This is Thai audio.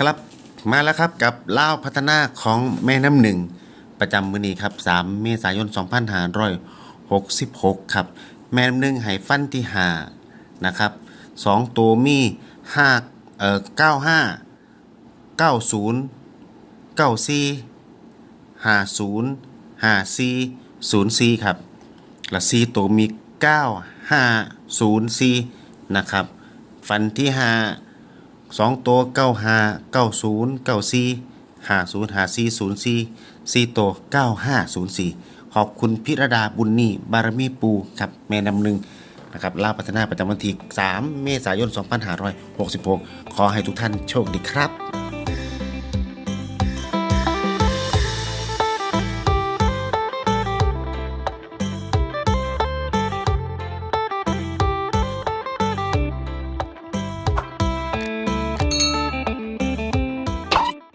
ครับมาแล้วครับกับเล่าพัฒนาของแม่น้ำหนึ่ง ประจำมือนี้ครับ 3 เมษายน 2566 ครับ แม่น้ำหนึ่งให้ฟันที่5นะครับสองตัวมี5เอ่อ95 90 94 50 54 04 ครับและซีตัวมี 9 5 0 4 นะครับ ฟันที่5 สองตัวเก้าห้าเก้าศูนย์เก้าสี่ห้าศูนย์ห้าสี่ศูนย์สี่สี่ตัวเก้าห้าศูนย์สี่ขอบคุณพิรดาบุญนี่บารมีปูครับแม่นำหนึ่งนะครับลาพัฒนาประจำวันที่ 3 เมษายน 2566 ขอให้ทุกท่านโชคดีครับ